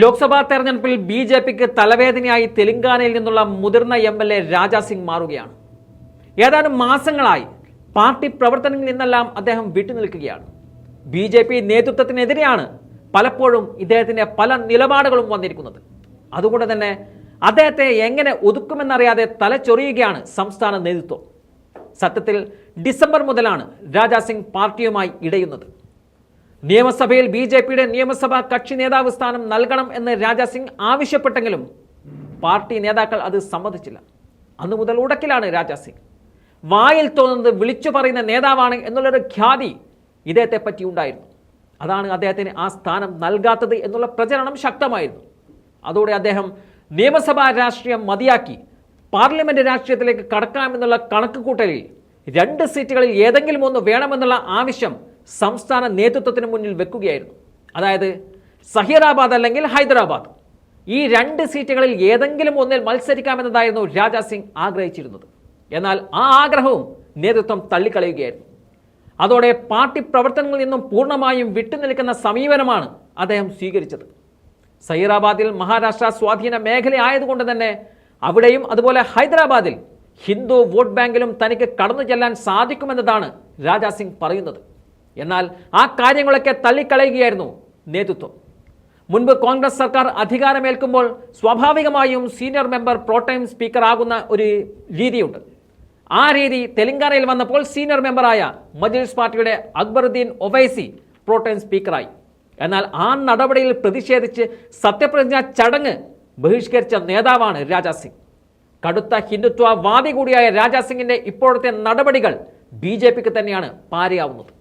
ലോക്സഭാ തെരഞ്ഞെടുപ്പിൽ B J പിക്ക് തലവേദനയായി തെലങ്കാനയിൽ നിന്നുള്ള മുതിർന്ന എം എൽ എ രാജാസിംഗ് മാറുകയാണ്. ഏതാനും മാസങ്ങളായി പാർട്ടി പ്രവർത്തനങ്ങളിൽ നിന്നെല്ലാം അദ്ദേഹം വിട്ടുനിൽക്കുകയാണ്. ബി ജെ പി നേതൃത്വത്തിനെതിരെയാണ് പലപ്പോഴും ഇദ്ദേഹത്തിന്റെ പല നിലപാടുകളും വന്നിരിക്കുന്നത്. അതുകൊണ്ട് തന്നെ അദ്ദേഹത്തെ എങ്ങനെ ഒതുക്കുമെന്നറിയാതെ തലച്ചൊറിയുകയാണ് സംസ്ഥാന നേതൃത്വം. സത്യത്തിൽ ഡിസംബർ മുതലാണ് രാജാസിംഗ് പാർട്ടിയുമായി ഇടയുന്നത്. നിയമസഭയിൽ ബി ജെ പിയുടെ നിയമസഭാ കക്ഷി നേതാവ് സ്ഥാനം നൽകണം എന്ന് രാജാസിംഗ് ആവശ്യപ്പെട്ടെങ്കിലും പാർട്ടി നേതാക്കൾ അത് സമ്മതിച്ചില്ല. അന്നു മുതൽ ഉടക്കിലാണ് രാജാസിംഗ് വായിൽ തോന്നുന്നത് വിളിച്ചു പറയുന്ന നേതാവാണ് എന്നുള്ളൊരു ഖ്യാതി ഇദ്ദേഹത്തെ പറ്റി ഉണ്ടായിരുന്നു. അതാണ് അദ്ദേഹത്തിന് ആ സ്ഥാനം നൽകാത്തത് എന്നുള്ള പ്രചരണം ശക്തമായിരുന്നു. അതോടെ അദ്ദേഹം നിയമസഭാ രാഷ്ട്രീയം മതിയാക്കി പാർലമെന്റ് രാഷ്ട്രീയത്തിലേക്ക് കടക്കാമെന്നുള്ള കണക്ക് കൂട്ടലിൽ രണ്ട് സീറ്റുകളിൽ ഏതെങ്കിലും ഒന്ന് വേണമെന്നുള്ള ആവശ്യം സംസ്ഥാന നേതൃത്വത്തിന് മുന്നിൽ വെക്കുകയായിരുന്നു. അതായത് സഹീറാബാദ് അല്ലെങ്കിൽ ഹൈദരാബാദ്. ഈ രണ്ട് സീറ്റുകളിൽ ഏതെങ്കിലും ഒന്നിൽ മത്സരിക്കാമെന്നതായിരുന്നു രാജാ സിംഗ് ആഗ്രഹിച്ചിരുന്നത്. എന്നാൽ ആ ആഗ്രഹവും നേതൃത്വം തള്ളിക്കളയുകയായിരുന്നു. അതോടെ പാർട്ടി പ്രവർത്തനങ്ങളിൽ നിന്നും പൂർണമായും വിട്ടുനിൽക്കുന്ന സമീപനമാണ് അദ്ദേഹം സ്വീകരിച്ചത്. സഹീറാബാദിൽ മഹാരാഷ്ട്ര സ്വാധീന മേഖല ആയതുകൊണ്ട് തന്നെ അവിടെയും അതുപോലെ ഹൈദരാബാദിൽ ഹിന്ദു വോട്ട് ബാങ്കിലും തനിക്ക് കടന്നു ചെല്ലാൻ സാധിക്കുമെന്നതാണ് രാജാ സിംഗ് പറയുന്നത്. എന്നാൽ ആ കാര്യങ്ങളൊക്കെ തള്ളിക്കളയുകയായിരുന്നു നേതൃത്വം. മുൻപ് കോൺഗ്രസ് സർക്കാർ അധികാരമേൽക്കുമ്പോൾ സ്വാഭാവികമായും സീനിയർ മെമ്പർ പ്രോട്ടൈം സ്പീക്കർ ആകുന്ന ഒരു രീതിയുണ്ട്. ആ രീതി തെലങ്കാനയിൽ വന്നപ്പോൾ സീനിയർ മെമ്പറായ മജ്ലിസ് പാർട്ടിയുടെ അക്ബറുദ്ദീൻ ഒവൈസി പ്രോട്ടൈം സ്പീക്കറായി. എന്നാൽ ആ നടപടിയിൽ പ്രതിഷേധിച്ച് സത്യപ്രതിജ്ഞ ചടങ്ങ് ബഹിഷ്കരിച്ച നേതാവാണ് രാജാ സിംഗ്. കടുത്ത ഹിന്ദുത്വവാദി കൂടിയായ രാജാ സിംഗിന്റെ ഇപ്പോഴത്തെ നടപടികൾ ബി ജെ പിക്ക് തന്നെയാണ് പാരയാവുന്നത്.